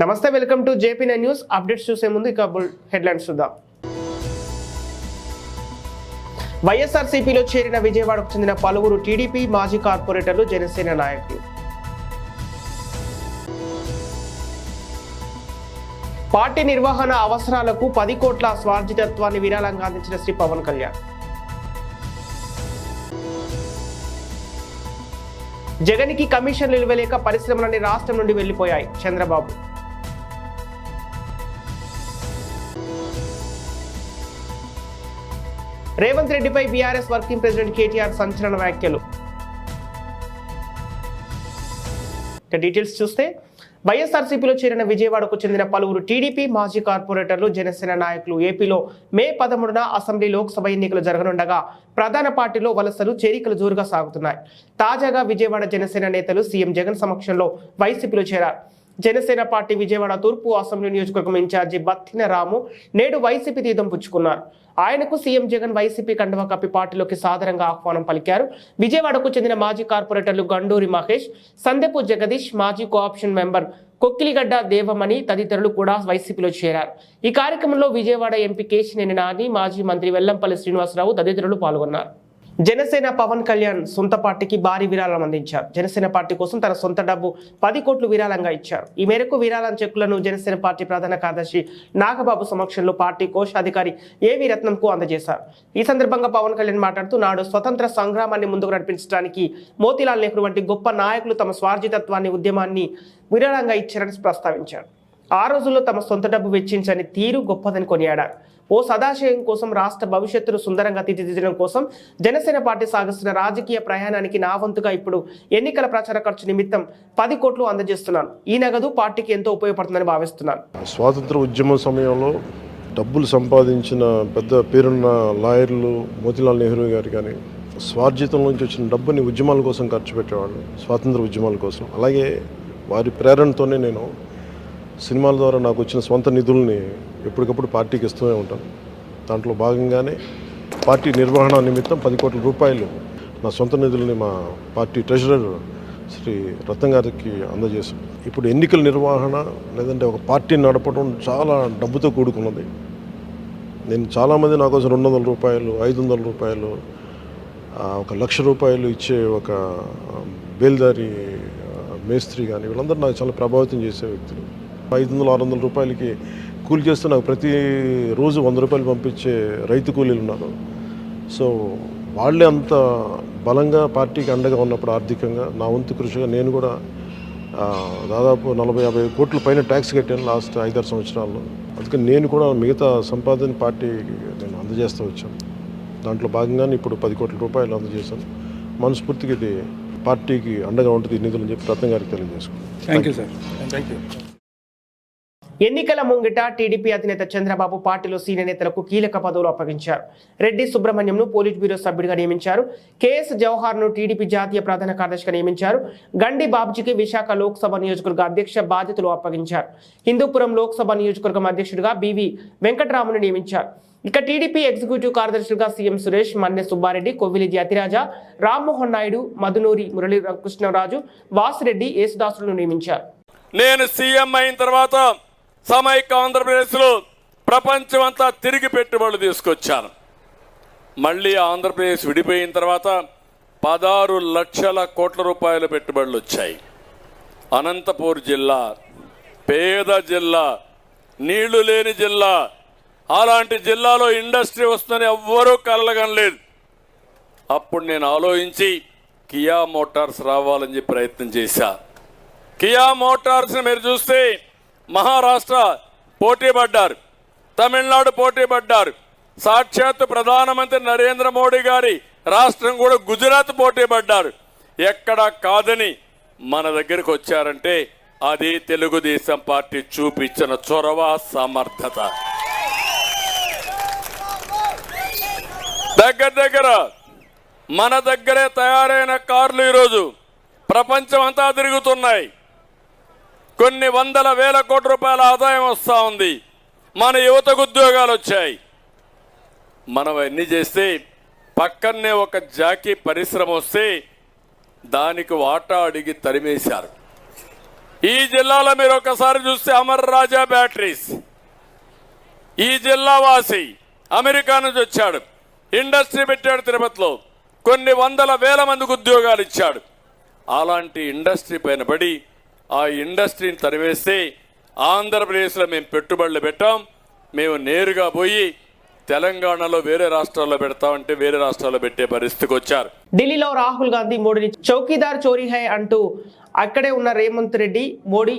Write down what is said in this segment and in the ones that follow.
నమస్తే welcome to JP nine news. Updates చూసే ముందు ఇక హెడ్లైన్స్ చూద్దాం. వైఎస్ఆర్సీపీలో చేరిన విజయవాడకు చెందిన పలువురు టీడీపీ మాజీ కార్పొరేటర్లు జనసేన నాయకులు. పార్టీ నిర్వహణ అవసరాలకు పది కోట్ల స్వార్జితత్వాన్ని విరాళంగా అందించిన శ్రీ పవన్ కళ్యాణ్. జగన్కి కమిషన్లు ఇవ్వలేక పరిశ్రమలన్నీ రాష్ట్రం నుండి వెళ్ళిపోయాయి చంద్రబాబు. రేవంత్ రెడ్డిపై బీఆర్ఎస్ వర్కింగ్ ప్రెసిడెంట్ కేటీఆర్ సంచలన వ్యాఖ్యలు. డీటెయిల్స్ చూస్తే వైఎస్ఆర్సీపీలో చేరిన విజయవాడకు చెందిన పలువురు టీడీపీ మాజీ కార్పొరేటర్లు జనసేన నాయకులు ఏపీలో మే పదమూడున అసెంబ్లీ లోక్సభ ఎన్నికలు జరగనుండగా ప్రధాన పార్టీలో వలసలు చేరికలు జోరుగా సాగుతున్నాయి. తాజాగా విజయవాడ జనసేన నేతలు సీఎం జగన్ సమక్షంలో వైసీపీలో చేరారు. జనసేన పార్టీ విజయవాడ తూర్పు అసెంబ్లీ నియోజకవర్గం ఇన్ఛార్జి బత్తిన రాము నేడు వైసీపీ తీర్థం పుచ్చుకున్నారు. ఆయనకు సీఎం జగన్ వైసీపీ కండువా కప్పి పార్టీలోకి సాదరంగా ఆహ్వానం పలికారు. విజయవాడకు చెందిన మాజీ కార్పొరేటర్లు గండూరి మహేష్ సందెపు జగదీష్ మాజీ కోఆప్షన్ మెంబర్ కొక్కిలిగడ్డ దేవమణి తదితరులు కూడా వైసీపీలో చేరారు. ఈ కార్యక్రమంలో విజయవాడ ఎంపీ కేశినేని నాని మాజీ మంత్రి వెల్లంపల్లి శ్రీనివాసరావు తదితరులు పాల్గొన్నారు. జనసేన పవన్ కళ్యాణ్ సొంత పార్టీకి భారీ విరాళం అందించారు. జనసేన పార్టీ కోసం తన సొంత డబ్బు పది కోట్లు విరాళంగా ఇచ్చారు. ఈ మేరకు విరాళం చెక్కులను జనసేన పార్టీ ప్రధాన కార్యదర్శి నాగబాబు సమక్షంలో పార్టీ కోశాధికారి ఏవి రత్నంకు అందజేశారు. ఈ సందర్భంగా పవన్ కళ్యాణ్ మాట్లాడుతూ నాడు స్వతంత్ర సంగ్రామాన్ని ముందుకు నడిపించడానికి మోతీలాల్ నెహ్రూ వంటి గొప్ప నాయకులు తమ స్వార్జితత్వాన్ని ఉద్యమాన్ని విరాళంగా ఇచ్చారని ప్రస్తావించారు. ఆ రోజుల్లో తమ సొంత డబ్బు వెచ్చించని తీరు గొప్పదని కొనియాడారు. ఓ సదాశయం కోసం రాష్ట్ర భవిష్యత్తును సుందరంగా తీర్చిదిద్దడం కోసం జనసేన పార్టీ సాగిస్తున్న రాజకీయ ప్రయాణానికి నా వంతుగా ఇప్పుడు ఎన్నికల ప్రచార ఖర్చు నిమిత్తం పది కోట్లు అందజేస్తున్నాను. ఈ నగదు పార్టీకి ఎంతో ఉపయోగపడుతుందని భావిస్తున్నాను. స్వాతంత్ర ఉద్యమ సమయంలో డబ్బులు సంపాదించిన పెద్ద పేరున్న లాయర్లు మోతిలాల్ నెహ్రూ గారు కానీ స్వార్జితం నుంచి వచ్చిన డబ్బుని ఉద్యమాల కోసం ఖర్చు పెట్టేవాళ్ళు స్వాతంత్ర ఉద్యమాల కోసం. అలాగే వారి ప్రేరణతోనే నేను సినిమాల ద్వారా నాకు వచ్చిన సొంత నిధుల్ని ఎప్పటికప్పుడు పార్టీకి ఇస్తూనే ఉంటాను దాంట్లో భాగంగానే పార్టీ నిర్వహణ నిమిత్తం పది కోట్ల రూపాయలు నా సొంత నిధుల్ని మా పార్టీ ట్రెజరర్ శ్రీ రత్నం గారికి అందజేశాం ఇప్పుడు ఎన్నికల నిర్వహణ లేదంటే ఒక పార్టీని నడపడం చాలా డబ్బుతో కూడుకున్నది. నేను చాలామంది నా కోసం రెండు వందల రూపాయలు ఐదు వందల రూపాయలు ఒక లక్ష రూపాయలు ఇచ్చే ఒక బేల్దారి మేస్త్రి కానీ వీళ్ళందరూ నాకు చాలా ప్రభావితం చేసే వ్యక్తులు. ఐదు వందలు ఆరు వందల రూపాయలకి కూలి చేస్తే నాకు ప్రతి రోజు వంద రూపాయలు పంపించే రైతు కూలీలు ఉన్నారు. సో వాళ్ళే అంత బలంగా పార్టీకి అండగా ఉన్నప్పుడు ఆర్థికంగా నా వంతు కృషిగా నేను కూడా దాదాపు నలభై యాభై కోట్ల పైన ట్యాక్స్ కట్టాను లాస్ట్ ఐదారు సంవత్సరాల్లో. అందుకని నేను కూడా మిగతా సంపాదన పార్టీకి నేను అందజేస్తూ వచ్చాను. దాంట్లో భాగంగానే ఇప్పుడు పది కోట్ల రూపాయలు అందజేశాను. మనస్ఫూర్తిగా ఇది పార్టీకి అండగా ఉంటుంది ఈ నిధులు అని చెప్పి రత్నం గారికి తెలియజేసుకున్నాను thank you sir thank you ఎన్నికల ముంగిట టీడీపీ అధినేత చంద్రబాబు పార్టీలో సీనియర్ నేతలకు కీలక పదవులు అప్పగించారు. రెడ్డి సుబ్రహ్మణ్యంను పోలిట్ బ్యూరో సభ్యుడిగా నియమించారు. కేఎస్ జవహర్ను టీడీపీ జాతీయ ప్రధాన కార్యదర్శిగా నియమించారు. గండి బాబ్జీకి విశాఖ లోక్సభ నియోజకవర్గ అధ్యక్ష బాధ్యతలు అప్పగించారు. హిందూపురం లోక్సభ నియోజకవర్గం అధ్యక్షుడిగా బివి వెంకటరామును నియమించారు. ఇక టీడీపీ ఎగ్జిక్యూటివ్ కార్యదర్శులుగా సీఎం సురేష్ మన్నె సుబ్బారెడ్డి కొవ్విలి అతిరాజ రామ్మోహన్ నాయుడు మధునూరి మురళీ కృష్ణరాజు వాసిరెడ్డి యేసుదాసులను నియమించారు. నేను సీఎం అయిన తర్వాత సమైక్య ఆంధ్రప్రదేశ్లో ప్రపంచం అంతా తిరిగి పెట్టుబడులు తీసుకొచ్చాను మళ్ళీ ఆంధ్రప్రదేశ్ విడిపోయిన తర్వాత పదహారు లక్షల కోట్ల రూపాయల పెట్టుబడులు వచ్చాయి. అనంతపూర్ జిల్లా పేద జిల్లా నీళ్ళు లేని జిల్లా అలాంటి జిల్లాలో ఇండస్ట్రీ వస్తుందని ఎవ్వరూ కలగనలేదు. అప్పుడు నేను ఆలోచించి కియా మోటార్స్ రావాలని చెప్పి ప్రయత్నం చేశా. కియా మోటార్స్ని మీరు చూస్తే మహారాష్ట్ర పోటీ పడ్డారు. తమిళనాడు పోటీ పడ్డారు. సాక్షాత్ ప్రధానమంత్రి నరేంద్ర మోడీ గారి రాష్ట్రం కూడా గుజరాత్ పోటీ పడ్డారు. ఎక్కడా కాదని మన దగ్గరికి వచ్చారంటే అది తెలుగుదేశం పార్టీ చూపించిన చొరవ సమర్థత. దగ్గర దగ్గర మన దగ్గరే తయారైన కార్లు ఈరోజు ప్రపంచం అంతా తిరుగుతున్నాయి. కొన్ని వందల వేల కోట్ల రూపాయల ఆదాయం వస్తూ ఉంది. మన యువతకు ఉద్యోగాలు వచ్చాయి. మనం అన్ని చేస్తే పక్కనే ఒక జాకీ పరిశ్రమ వస్తే దానికి వాటా అడిగి తరిమేశారు. ఈ జిల్లాలో మీరు ఒకసారి చూస్తే అమర్ రాజా బ్యాటరీస్. ఈ జిల్లా వాసి అమెరికా నుంచి వచ్చాడు. ఇండస్ట్రీ పెట్టాడు తిరుపతిలో. కొన్ని వందల వేల మందికి ఉద్యోగాలు ఇచ్చాడు. అలాంటి ఇండస్ట్రీ పైన పడి ఆ ఇండస్ట్రీని తరివేస్తే ఆంధ్రప్రదేశ్లో మేము పెట్టుబడులు పెట్టాం. మేము నేరుగా పోయి తెలంగాణలో వేరే రాష్ట్రాల్లో పెడతామంటే వేరే రాష్ట్రాల్లో పెట్టే పరిస్థితికి వచ్చారు. ఢిల్లీలో రాహుల్ గాంధీ మోడీని చౌకీదార్ చోరీ హై అంటూ అక్కడే ఉన్న రేవంత్ రెడ్డి మోడీ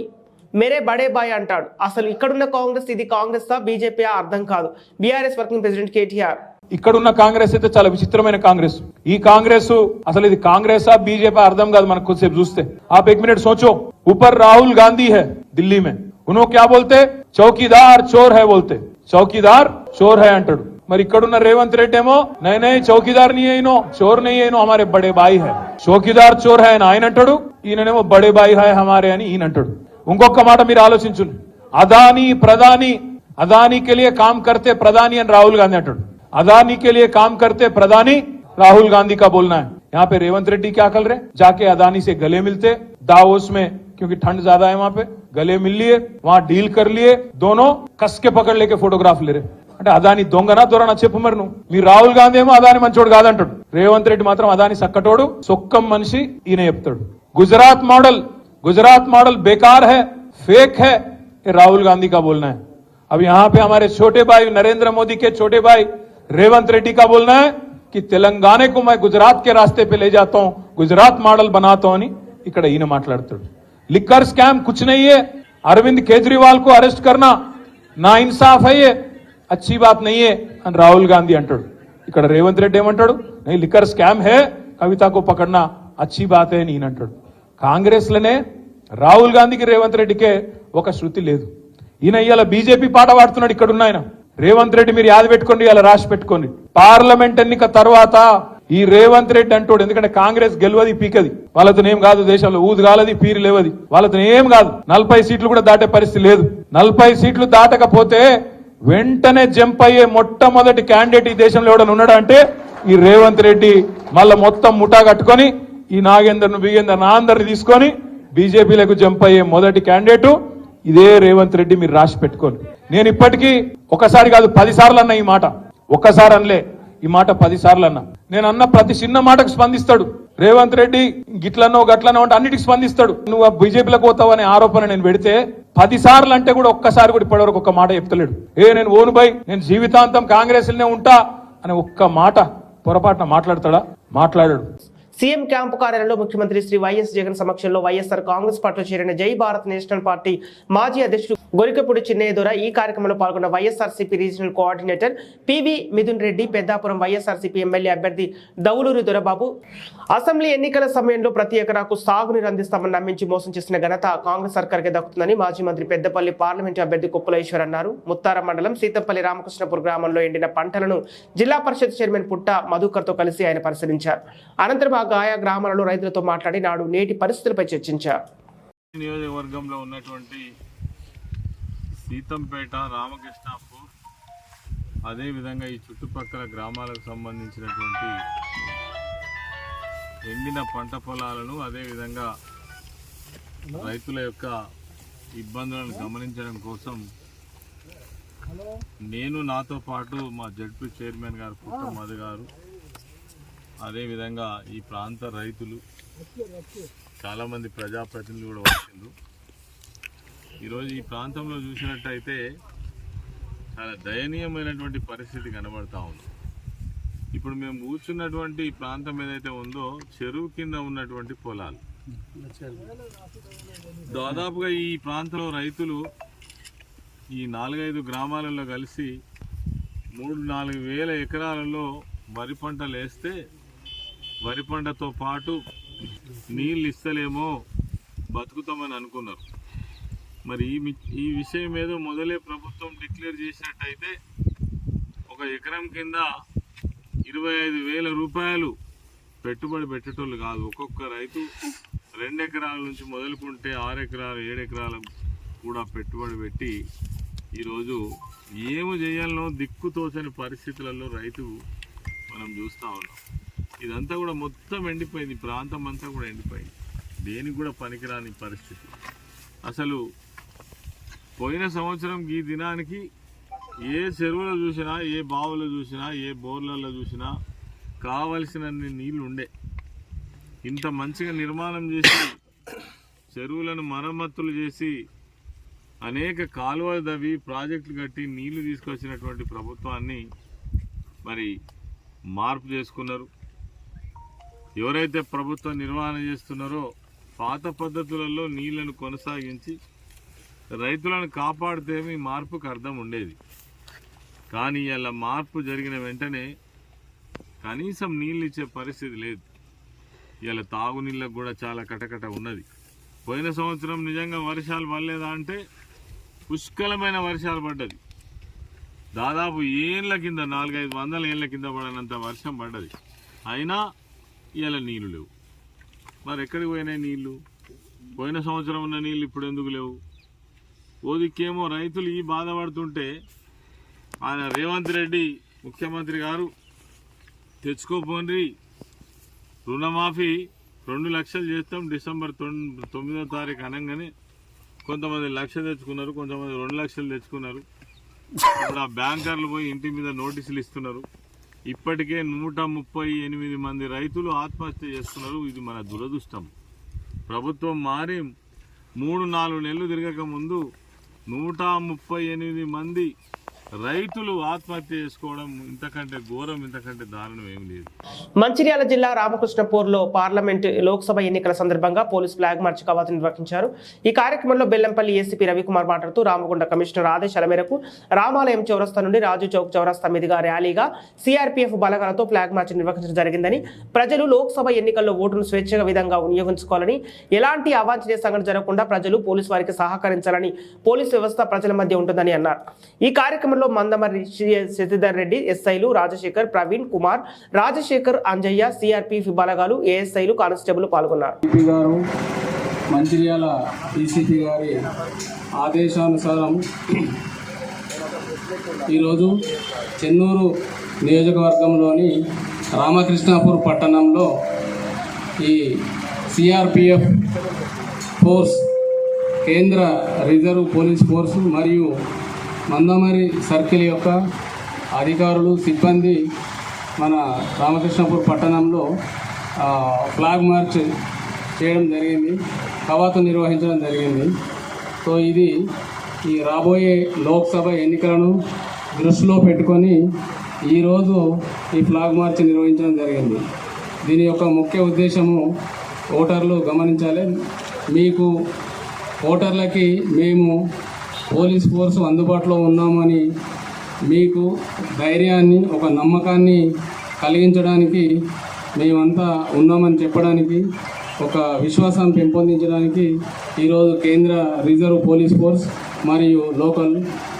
మేరే బడే బాయ్ అంటాడు. అసలు ఇక్కడున్న కాంగ్రెస్ ఇది కాంగ్రెస్ బీజేపీ అర్థం కాదు. BRS working president KTR. ఇక్కడున్న కాంగ్రెస్ అయితే చాలా విచిత్రమైన కాంగ్రెస్. ఈ కాంగ్రెస్ అసలు ఇది కాంగ్రెసా బీజేపీ అర్థం కాదు మనకు కొద్దిసేపు చూస్తే. ఆ ఎక్ మినిట్ సోచో. ఉపర్ రాహుల్ గాంధీ है ఢిల్లీ మే. उन्होंने క్యా బోల్తే? చౌకీదార్ చోర్ హై బోల్తే. చౌకీదార్ చోర్ హై అంటాడు. మరి ఇక్కడున్న రేవంత్ రెడ్డి ఏమో? నైనే చౌకీదార్ నీ అయినో చోర్ నీ అయినో హమారే బడే బాయి హై. చౌకీదార్ చోర్ హై అని ఆయన అంటాడు ఈయననేమో బడే బాయి హై హమారే అని ఈయన అంటాడు. ఇంకొక మాట మీరు ఆలోచించు అదాని ప్రధాని అదానికి కామ్ కర్తే ప్రధాని అని రాహుల్ గాంధీ అంటాడు. अदानी के लिए काम करते प्रधानी राहुल गांधी का बोलना है यहाँ पे रेवंत रेड्डी क्या कर रहे जाके अदानी से गले मिलते दावोस में क्योंकि ठंड ज्यादा है वहां पे गले मिल लिए वहां डील कर लिए दोनों कस के पकड़ लेके फोटोग्राफ ले रहे అంటే అదాని దొంగనా దొరనా చెప్పు మరి నువ్వు మీ రాహుల్ గాంధీ ఏమో అదాని మంచోడు కాదంటాడు రేవంత్ రెడ్డి మాత్రం అదాని సక్కటోడు సొక్కం మనిషి ఈయన చెప్తాడు गुजरात मॉडल गुजरात मॉडल बेकार है फेक है ये राहुल गांधी का बोलना है अब यहाँ पे हमारे छोटे भाई नरेंद्र मोदी के छोटे भाई रेवंत रेड्डी का बोलना है कि तेलंगाना को मैं गुजरात के रास्ते पे ले जाता हूं गुजरात मॉडल बनाता हूं అని ఇక్కడ ఈయన మాట్లాడుతాడు లిక్కర్ స్కామ్ कुछ नहीं है अरविंद केजरीवाल को अरेस्ट करना ना इंसाफ है ये अच्छी बात नहीं है అని రాహుల్ గాంధీ అంటాడు ఇక్కడ రేవంత్ రెడ్డి ఏమంటాడు नहीं లిక్కర్ స్కామ్ है కవిత को पकड़ना अच्छी बात है అని ఈయన అంటాడు కాంగ్రెస్ లోనే రాహుల్ గాంధీకి రేవంత్ రెడ్డికే ఒక శృతి లేదు ఈయన ఇవాళ బీజేపీ పాట పాడుతున్నాడు ఇక్కడ ఉన్న ఆయన రేవంత్ రెడ్డి మీరు యాద పెట్టుకోండి ఇలా రాసి పెట్టుకోండి. పార్లమెంట్ ఎన్నిక తర్వాత ఈ రేవంత్ రెడ్డి అంటాడు ఎందుకంటే కాంగ్రెస్ గెలవది పీకది. వాళ్ళతో ఏం కాదు దేశంలో ఊదు కాలది పీరు లేవది. వాళ్ళతో ఏం కాదు. నలభై సీట్లు కూడా దాటే పరిస్థితి లేదు. నలభై సీట్లు దాటకపోతే వెంటనే జంప్ అయ్యే మొట్టమొదటి క్యాండిడేట్ ఈ దేశంలో ఎవడని ఉన్నాడా అంటే ఈ రేవంత్ రెడ్డి. మళ్ళా మొత్తం ముఠా కట్టుకొని ఈ నాగేందర్ను బిగేందర్ నాందర్ని తీసుకొని బీజేపీలకు జంప్ అయ్యే మొదటి క్యాండిడేట్ ఇదే రేవంత్ రెడ్డి మీరు రాసి పెట్టుకోండి. నేను ఇప్పటికీ ఒకసారి కాదు పదిసార్లు అన్న ఈ మాట. ఒక్కసారి అనలే. ఈ మాట పది అన్న. నేను అన్న ప్రతి చిన్న మాటకు స్పందిస్తాడు. రేవంత్ రెడ్డి గిట్లనో గట్లనో అంటే అన్నిటికి స్పందిస్తాడు. నువ్వు బీజేపీలకు పోతావు అనే ఆరోపణ నేను పెడితే పది సార్లు అంటే కూడా ఒక్కసారి కూడా ఇప్పటివరకు ఒక్క మాట చెప్తలేడు. ఏ నేను ఓను బై నేను జీవితాంతం కాంగ్రెస్లోనే ఉంటా అనే ఒక్క మాట పొరపాటున మాట్లాడతాడా? మాట్లాడాడు. సీఎం క్యాంపు కార్యాలయంలో ముఖ్యమంత్రి శ్రీ వైఎస్ జగన్ సమక్షంలో వైఎస్ఆర్ కాంగ్రెస్ పార్టీలో చేరిన జై భారత్ నేషనల్ పార్టీ మాజీ అధ్యక్షుడు గొరికపూడి చిన్నయ్య దొర ఈ కార్యక్రమంలో పాల్గొన్న YSRCP regional coordinator PV Mithun Reddy Peddapuram YSRCP MLA అభ్యర్థి దౌలూరి దొరబాబు అసెంబ్లీ ఎన్నికల సమయంలో ప్రతి ఎకరాకు సాగునీరు అందిస్తామని నమ్మించి మోసం చేసిన ఘనత కాంగ్రెస్ సర్కార్కే దక్కుతుందని మాజీ మంత్రి పెద్దపల్లి పార్లమెంటు అభ్యర్థి కుప్పలేశ్వర్ అన్నారు. ముత్తార మండలం సీతంపల్లి రామకృష్ణపుర గ్రామంలో ఎండిన పంటలను జిల్లా పరిషత్ చైర్మన్ పుట్ట మధుకర్తో కలిసి ఆయన పరిశీలించారు. అనంతరం ఆ గాయా గ్రామాలలో రైతులతో మాట్లాడి నాడు నేటి పరిస్థితులపై చర్చించారు నియోజకవర్గంలో ఉన్నటువంటి సీతంపేట రామకృష్ణాపూర్ అదేవిధంగా ఈ చుట్టుపక్కల గ్రామాలకు సంబంధించినటువంటి ఎండిన పంట పొలాలను అదేవిధంగా రైతుల యొక్క ఇబ్బందులను గమనించడం కోసం నేను నాతో పాటు మా జడ్పీ చైర్మన్ గారు పుట్ట మధు గారు అదేవిధంగా ఈ ప్రాంత రైతులు చాలామంది ప్రజాప్రతినిధులు కూడా వచ్చిండ్రు. ఈరోజు ఈ ప్రాంతంలో చూసినట్టయితే చాలా దయనీయమైనటువంటి పరిస్థితి కనబడతా ఉంది. ఇప్పుడు మేము కూర్చున్నటువంటి ఈ ప్రాంతం ఏదైతే ఉందో చెరువు కింద ఉన్నటువంటి పొలాలు. దాదాపుగా ఈ ప్రాంతంలో రైతులు ఈ నాలుగైదు గ్రామాలలో కలిసి మూడు నాలుగు వేల ఎకరాలలో వరి పంటలు వేస్తే వరి పంటతో పాటు నీళ్ళు ఇస్తలేమో బతుకుతామని అనుకున్నారు. మరి ఈ ఈ విషయం ఏదో మొదలే ప్రభుత్వం డిక్లేర్ చేసినట్టయితే ఒక ఎకరం కింద ఇరవై ఐదు వేల రూపాయలు పెట్టుబడి పెట్టేటోళ్ళు కాదు. ఒక్కొక్క రైతు రెండు ఎకరాల నుంచి మొదలుకుంటే ఆరు ఎకరాలు ఏడు ఎకరాలు కూడా పెట్టుబడి పెట్టి ఈరోజు ఏమి చేయాలనో దిక్కుతోచని పరిస్థితులలో రైతు మనం చూస్తూ ఉన్నాం. ఇదంతా కూడా మొత్తం ఎండిపోయింది. ప్రాంతం అంతా కూడా ఎండిపోయింది. దేనికి కూడా పనికిరాని పరిస్థితి. అసలు పోయిన సంవత్సరం ఈ దినానికి ఏ చెరువులో చూసినా ఏ బావులో చూసినా ఏ బోర్లలో చూసినా కావలసినన్ని నీళ్ళు ఉండే ఇంత మంచిగా నిర్మాణం చేసి చెరువులను మరమ్మతులు చేసి అనేక కాలువలు దవి ప్రాజెక్టులు కట్టి నీళ్ళు తీసుకొచ్చినటువంటి ప్రభుత్వాన్ని మరి మార్పు చేసుకున్నారు. ఎవరైతే ప్రభుత్వం నిర్వహణ చేస్తున్నారో పాత పద్ధతులలో నీళ్ళను కొనసాగించి రైతులను కాపాడితే మీ మార్పుకు అర్థం ఉండేది. కానీ అలా మార్పు జరిగిన వెంటనే కనీసం నీళ్ళు ఇచ్చే పరిస్థితి లేదు. ఇలా తాగునీళ్ళకు కూడా చాలా కటకట ఉన్నది. పోయిన సంవత్సరం నిజంగా వర్షాలు పడలేదా అంటే పుష్కలమైన వర్షాలు పడ్డది. దాదాపు ఏళ్ళ కింద నాలుగైదు వందల ఏళ్ళ కింద పడినంత వర్షం పడ్డది. అయినా ఇవాళ నీళ్ళు లేవు. మరి ఎక్కడికి పోయినాయి నీళ్ళు పోయిన సంవత్సరం ఉన్న నీళ్ళు ఇప్పుడు ఎందుకు లేవు? ఓదికేమో రైతులు ఈ బాధపడుతుంటే ఆయన రేవంత్ రెడ్డి ముఖ్యమంత్రి గారు తెచ్చుకోపోండి రుణమాఫీ రెండు లక్షలు చేస్తాం డిసెంబర్ తొమ్మిదో తారీఖు అనగానే కొంతమంది లక్ష తెచ్చుకున్నారు కొంతమంది రెండు లక్షలు తెచ్చుకున్నారు. ఇప్పుడు ఆ బ్యాంకర్లు పోయి ఇంటి మీద నోటీసులు ఇస్తున్నారు. ఇప్పటికే నూట ముప్పై ఎనిమిది మంది రైతులు ఆత్మహత్య చేస్తున్నారు. ఇది మన దురదృష్టం. ప్రభుత్వం మారి మూడు నాలుగు నెలలు తిరగక ముందు నూట ముప్పై ఎనిమిది మంది రైతులు ఆత్మహత్య చేసుకోవడం ఇంతకంటే ఘోరం ఇంతకంటే దారుణం ఏం లేదు. మంచిర్యాల జిల్లా రామకృష్ణపూర్లో పార్లమెంట్ లోక్సభ ఎన్నికల సందర్భంగా పోలీస్ ఫ్లాగ్ మార్చ్ కవాతు నిర్వహించారు. ఈ కార్యక్రమంలో బెల్లంపల్లి ఏసీపీ రవికుమార్ మాట్లాడుతూ రామగుండ కమిషనర్ ఆదేశాల మేరకు రామాలయం చౌరస్తా నుండి రాజు చౌక్ చౌరస్తా మీదుగా ర్యాలీగా సిఆర్పీఎఫ్ బలగాలతో ఫ్లాగ్ మార్చ్ నిర్వహించడం జరిగిందని ప్రజలు లోక్సభ ఎన్నికల్లో ఓటును స్వేచ్ఛగా విధంగా వినియోగించుకోవాలని ఎలాంటి అవాంఛనీయ సంఘటన జరగకుండా ప్రజలు పోలీసు వారికి సహకరించాలని పోలీస్ వ్యవస్థ ప్రజల మధ్య ఉంటుందని అన్నారు. ఈ కార్యక్రమం కార్యక్రమంలో మందమర్రి శశిధర్ రెడ్డి ఎస్ఐలు రాజశేఖర్ ప్రవీణ్ కుమార్ రాజశేఖర్ అంజయ్య సిఆర్పీఎఫ్ బలగాలు ఏఎస్ఐలు కానిస్టేబుల్ పాల్గొన్నారు. గారు మంచిర్యాల డీసీపీ గారి ఆదేశానుసారం ఈరోజు చెన్నూరు నియోజకవర్గంలోని రామకృష్ణాపూర్ పట్టణంలో ఈ సిఆర్పిఎఫ్ ఫోర్స్ కేంద్ర రిజర్వ్ పోలీస్ ఫోర్స్ మరియు మందమరి సర్కిల్ యొక్క అధికారులు సిబ్బంది మన రామకృష్ణపూర్ పట్టణంలో ఫ్లాగ్ మార్చ్ చేయడం జరిగింది. కవాతు నిర్వహించడం జరిగింది. సో ఇది ఈ రాబోయే లోక్సభ ఎన్నికలను దృష్టిలో పెట్టుకొని ఈరోజు ఈ ఫ్లాగ్ మార్చ్ నిర్వహించడం జరిగింది. దీని యొక్క ముఖ్య ఉద్దేశము ఓటర్లు గమనించాలి. మీకు ఓటర్లకి మేము పోలీస్ ఫోర్స్ అందుబాటులో ఉన్నామని మీకు ధైర్యాన్ని ఒక నమ్మకాన్ని కలిగించడానికి మేమంతా ఉన్నామని చెప్పడానికి ఒక విశ్వాసం పెంపొందించడానికి ఈరోజు కేంద్ర రిజర్వ్ పోలీస్ ఫోర్స్ మరియు లోకల్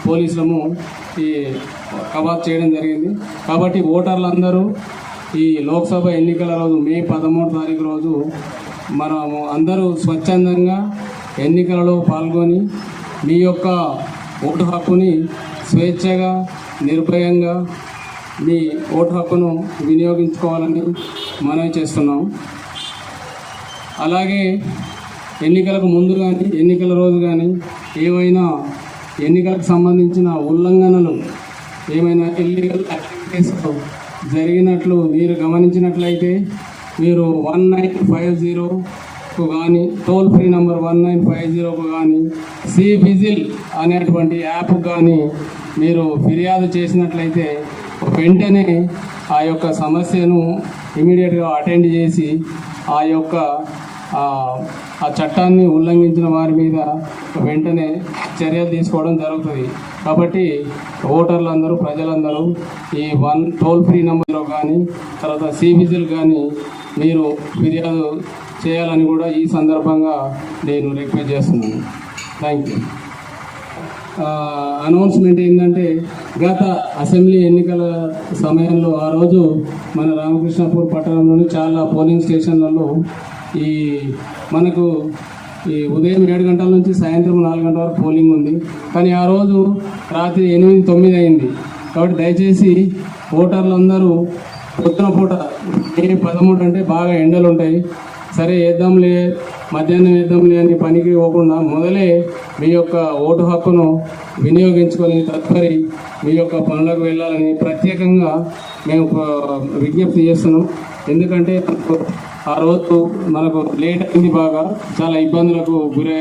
పోలీసులము ఈ కవాత్ చేయడం జరిగింది. కాబట్టి ఓటర్లందరూ ఈ లోక్సభ ఎన్నికల రోజు మే పదమూడు తారీఖు రోజు మనము అందరూ స్వచ్ఛందంగా ఎన్నికలలో పాల్గొని మీ యొక్క ఓటు హక్కుని స్వేచ్ఛగా నిర్భయంగా మీ ఓటు హక్కును వినియోగించుకోవాలని మనవి చేస్తున్నాం. అలాగే ఎన్నికలకు ముందు కానీ ఎన్నికల రోజు కానీ ఏవైనా ఎన్నికలకు సంబంధించిన ఉల్లంఘనలు ఏమైనా ఇల్లీగల్ యాక్టివిటీస్ జరిగినట్లు మీరు గమనించినట్లయితే మీరు వన్ నైన్ ఫైవ్ జీరో జీరోకు కానీ toll free number one nine five జీరోకు కానీ సి విజిల్ అనేటువంటి యాప్ కానీ మీరు ఫిర్యాదు చేసినట్లయితే వెంటనే ఆ యొక్క సమస్యను ఇమీడియట్గా అటెండ్ చేసి ఆ యొక్క ఆ చట్టాన్ని ఉల్లంఘించిన వారి మీద వెంటనే చర్యలు తీసుకోవడం జరుగుతుంది. కాబట్టి ఓటర్లందరూ ప్రజలందరూ ఈ వన్ టోల్ ఫ్రీ నెంబర్లో కానీ తర్వాత సి విజిల్ కానీ మీరు ఫిర్యాదు చేయాలని కూడా ఈ సందర్భంగా నేను రిక్వెస్ట్ చేస్తున్నాను. థ్యాంక్ యూ అనౌన్స్మెంట్ ఏంటంటే గత అసెంబ్లీ ఎన్నికల సమయంలో ఆ రోజు మన రామకృష్ణపూర్ పట్టణంలోని చాలా పోలింగ్ స్టేషన్లలో ఈ మనకు ఈ ఉదయం ఏడు గంటల నుంచి సాయంత్రం నాలుగు గంటల వరకు పోలింగ్ ఉంది. కానీ ఆ రోజు రాత్రి ఎనిమిది తొమ్మిది అయింది. కాబట్టి దయచేసి ఓటర్లందరూ పొద్దున పూట ఏ పదమూడు అంటే బాగా ఎండలు ఉంటాయి సరే వేద్దాంలే మధ్యాహ్నం వేద్దాంలే అని పనికి పోకుండా మొదలే మీ యొక్క ఓటు హక్కును వినియోగించుకొని తదుపరి మీ యొక్క పనులకు వెళ్ళాలని ప్రత్యేకంగా మేము విజ్ఞప్తి చేస్తున్నాం. ఎందుకంటే ఆ రోజు మనకు లేట్ అయింది బాగా చాలా ఇబ్బందులకు గురి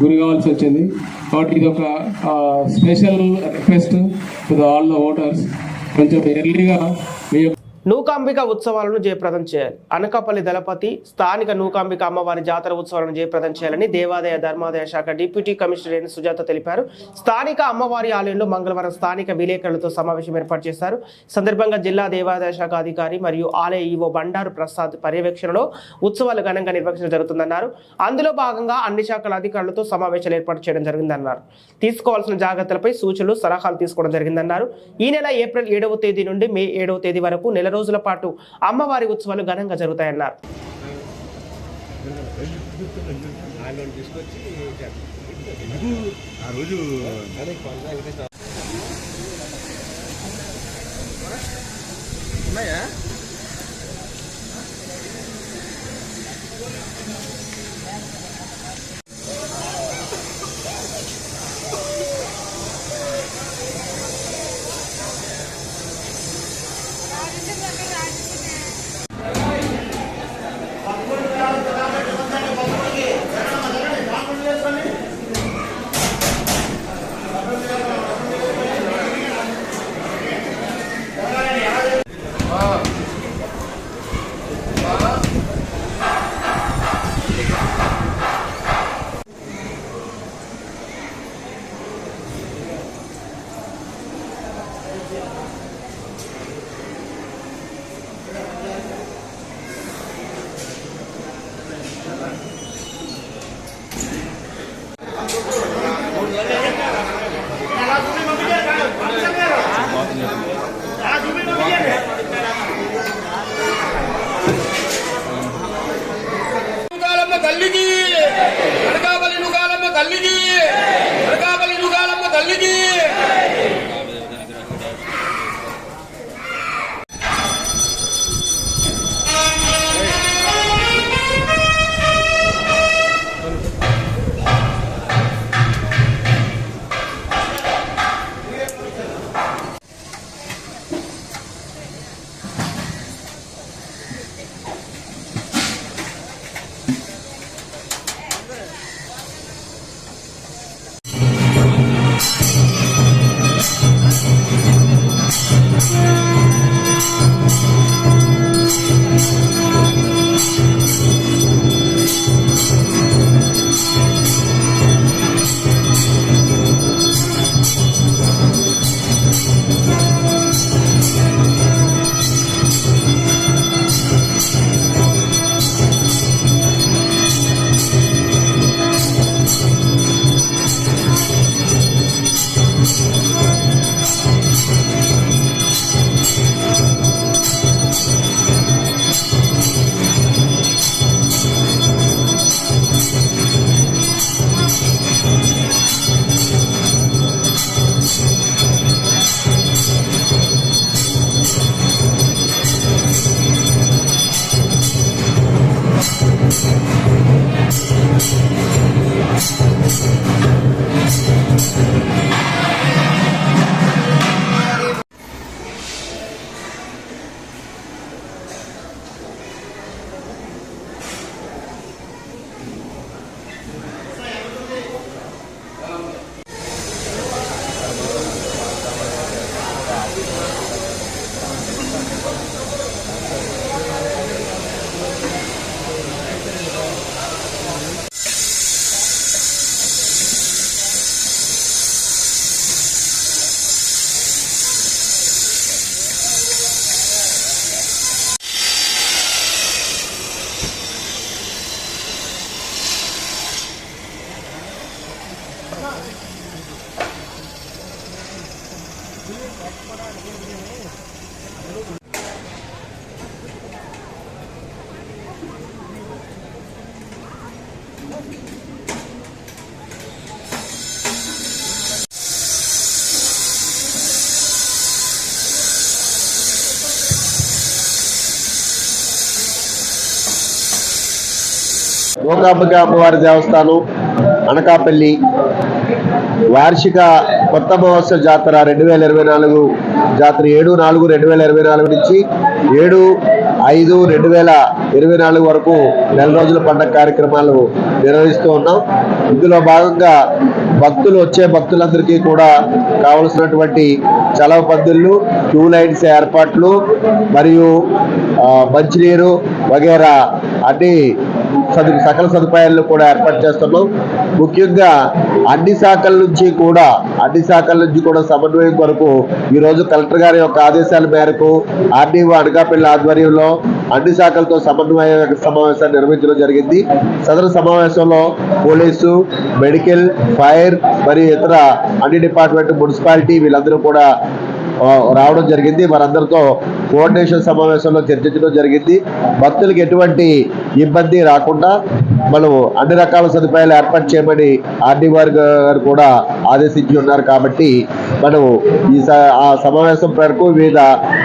గురి కావాల్సి వచ్చింది. కాబట్టి ఇది ఒక special request to all the voters. కొంచెం ఎర్లీగా మీ యొక్క నూకాంబిక ఉత్సవాలను జయప్రదం చేయాలి. అనకాపల్లి దళపతి స్థానిక నూకాంబిక అమ్మవారి జాతర ఉత్సవాలను జయప్రదం చేయాలని దేవాదాయ ధర్మాదాయ శాఖ డిప్యూటీ కమిషనర్ ఎన్ సుజాత తెలిపారు. స్థానిక అమ్మవారి ఆలయంలో మంగళవారం స్థానిక విలేకరులతో సమావేశం ఏర్పాటు చేశారు. సందర్భంగా జిల్లా దేవాదాయ శాఖ అధికారి మరియు ఆలయ ఈవో బండారు ప్రసాద్ పర్యవేక్షణలో ఉత్సవాలు ఘనంగా నిర్వహించడం జరుగుతుందన్నారు. అందులో భాగంగా అన్ని శాఖల అధికారులతో సమావేశాలు ఏర్పాటు చేయడం జరిగిందన్నారు. తీసుకోవాల్సిన జాగ్రత్తలపై సూచనలు సలహాలు తీసుకోవడం జరిగిందన్నారు. ఈ నెల ఏప్రిల్ ఏడవ తేదీ నుండి మే ఏడవ తేదీ వరకు నెల రోజుల పాటు అమ్మవారి ఉత్సవాలు ఘనంగా జరుగుతాయన్నారు. ఉన్నాయా? మూకాంబిక అమ్మవారి దేవస్థానం అనకాపల్లి వార్షిక కొత్త మహోత్సవ జాతర రెండు వేల ఇరవై నాలుగు జాతర ఏడు నాలుగు రెండు వేల ఇరవై నాలుగు నుంచి ఏడు ఐదు రెండు వేల ఇరవై నాలుగు వరకు నెల రోజుల పండగ కార్యక్రమాలు నిర్వహిస్తూ ఉన్నాం. ఇందులో భాగంగా భక్తులు వచ్చే భక్తులందరికీ కూడా కావలసినటువంటి చలవ పద్ధతులు క్యూ లైన్స్ ఏర్పాట్లు మరియు మంచినీరు వగేరా అన్ని సదు సకల సదుపాయాలను కూడా ఏర్పాటు చేస్తున్నాం. ముఖ్యంగా అన్ని శాఖల నుంచి కూడా అన్ని శాఖల నుంచి కూడా సమన్వయం కొరకు ఈరోజు కలెక్టర్ గారి యొక్క ఆదేశాల మేరకు ఆర్డీఓ అనకాపల్లి ఆధ్వర్యంలో అన్ని శాఖలతో సమన్వయ సమావేశాన్ని నిర్వహించడం జరిగింది. సదరు సమావేశంలో పోలీసు మెడికల్ ఫైర్ మరియు ఇతర అన్ని డిపార్ట్మెంట్ మున్సిపాలిటీ వీళ్ళందరూ కూడా రావడం జరిగింది. వారందరితో కోఆర్డినేషన్ సమావేశంలో చర్చించడం జరిగింది. భక్తులకు ఎటువంటి ఇబ్బంది రాకుండా మనం అన్ని రకాల సదుపాయాలు ఏర్పాటు చేయమని ఆర్డీ వారి గారు కూడా ఆదేశించి ఉన్నారు కాబట్టి మనం ఈ స- ఆ సమావేశం మేరకు వివిధ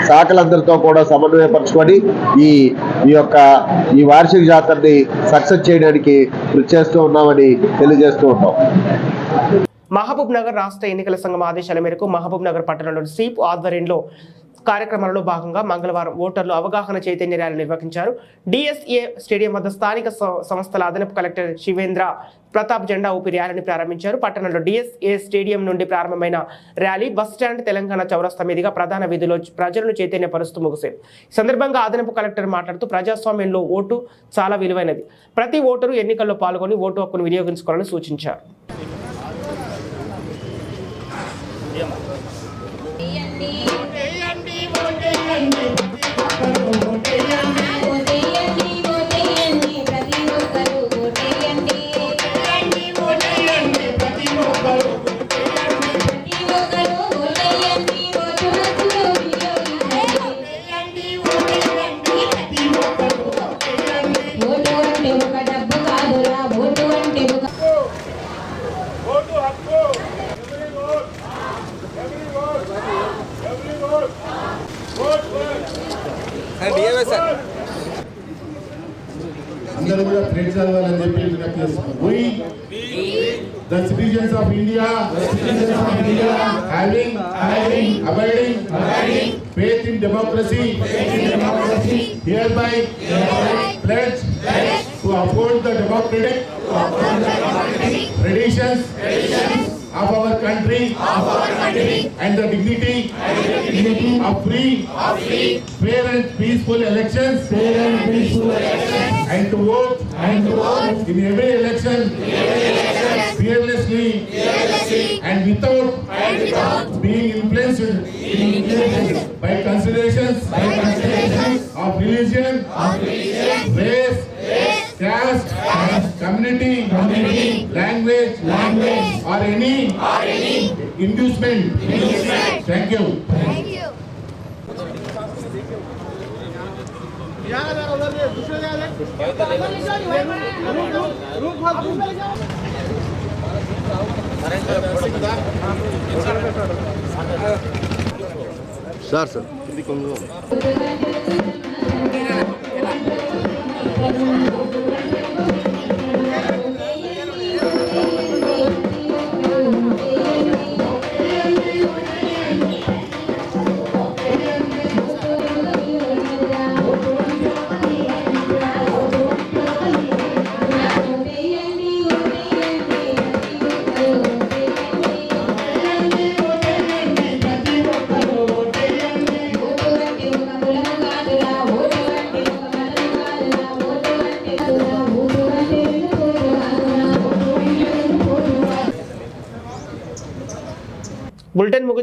శాఖలందరితో కూడా సమన్వయపరచుకొని ఈ ఈ యొక్క ఈ వార్షిక జాతరని సక్సెస్ చేయడానికి కృషి చేస్తూ ఉన్నామని తెలియజేస్తూ ఉంటాం మహబూబ్ నగర్ రాష్ట్ర ఎన్నికల సంఘం ఆదేశాల మేరకు మహబూబ్ నగర్ పట్టణంలోని సీప్ ఆధ్వర్యంలో కార్యక్రమాలలో భాగంగా మంగళవారం ఓటర్లు అవగాహన చైతన్య ర్యాలీ నిర్వహించారు. డిఎస్ఏ స్టేడియం వద్ద స్థానిక సంస్థల అదనపు కలెక్టర్ శివేంద్ర ప్రతాప్ జెండా ఊపి ర్యాలీని ప్రారంభించారు. పట్టణంలో డిఎస్ఏ స్టేడియం నుండి ప్రారంభమైన ర్యాలీ బస్ స్టాండ్ తెలంగాణ చౌరస్తా మీదుగా ప్రధాన వీధిలో ప్రజలను చైతన్యపరుస్తూ ముగిసింది. ఈ సందర్భంగా అదనపు కలెక్టర్ మాట్లాడుతూ ప్రజాస్వామ్యంలో ఓటు చాలా విలువైనది. ప్రతి ఓటరు ఎన్నికల్లో పాల్గొని ఓటు హక్కును వినియోగించుకోవాలని సూచించారు. Amen. and the dignity, and the dignity of, free, of free, fair and peaceful elections, fair and peaceful elections, and to vote, and to vote. in every election, in every election. Fearlessly, fearlessly, and without, and without being influenced, being influenced. by considerations, by considerations. of religion, of religion, race, caste, community, language, or any inducement. Thank you. Sir sir ఓటేయండి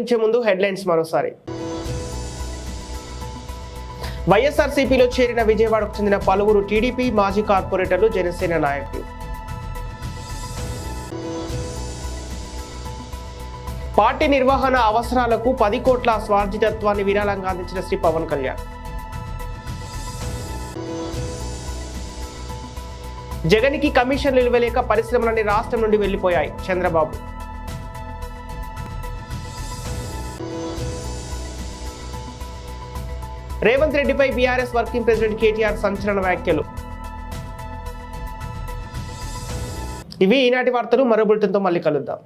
bulletin ముందు headlines మరోసారి. వైఎస్ఆర్సీపీలో చేరిన విజయవాడకు చెందిన పలువురు TDP మాజీ కార్పొరేటర్లు జనసేన నాయకులు. పార్టీ నిర్వహణ అవసరాలకు పది కోట్ల స్వార్జితత్వాన్ని విరాళంగా అందించిన శ్రీ పవన్ కళ్యాణ్. జగన్కి కమిషన్లు ఇవ్వలేక పరిశ్రమలన్నీ రాష్ట్రం నుండి వెళ్ళిపోయాయి చంద్రబాబు. రేవంత్ రెడ్డిపై బీఆర్ఎస్ వర్కింగ్ ప్రెసిడెంట్ కేటీఆర్ సంచలన వ్యాఖ్యలు. ఇవి ఈనాటి వార్తలు మరో బులెటిన్తో మళ్ళీ కలుద్దాం.